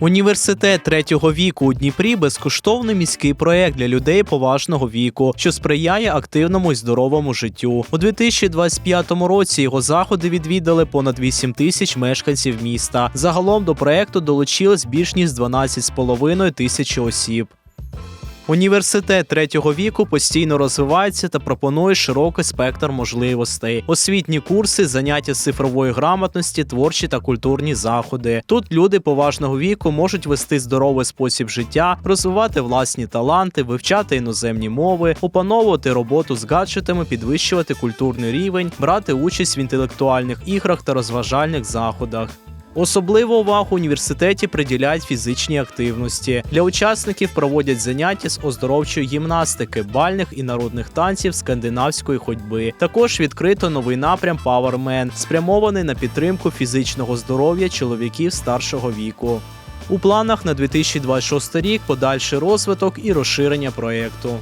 Університет третього віку у Дніпрі безкоштовний міський проект для людей поважного віку, що сприяє активному і здоровому життю. У 2025 році його заходи відвідали понад 8 тисяч мешканців міста. Загалом до проекту долучилось більш ніж 12,5 тисячі осіб. Університет третього віку постійно розвивається та пропонує широкий спектр можливостей: освітні курси, заняття з цифрової грамотності, творчі та культурні заходи. Тут люди поважного віку можуть вести здоровий спосіб життя, розвивати власні таланти, вивчати іноземні мови, опановувати роботу з гаджетами, підвищувати культурний рівень, брати участь в інтелектуальних іграх та розважальних заходах. Особливу увагу університеті приділяють фізичній активності. Для учасників проводять заняття з оздоровчої гімнастики, бальних і народних танців скандинавської ходьби. Також відкрито новий напрям Powerman, спрямований на підтримку фізичного здоров'я чоловіків старшого віку. У планах на 2026 рік подальший розвиток і розширення проєкту.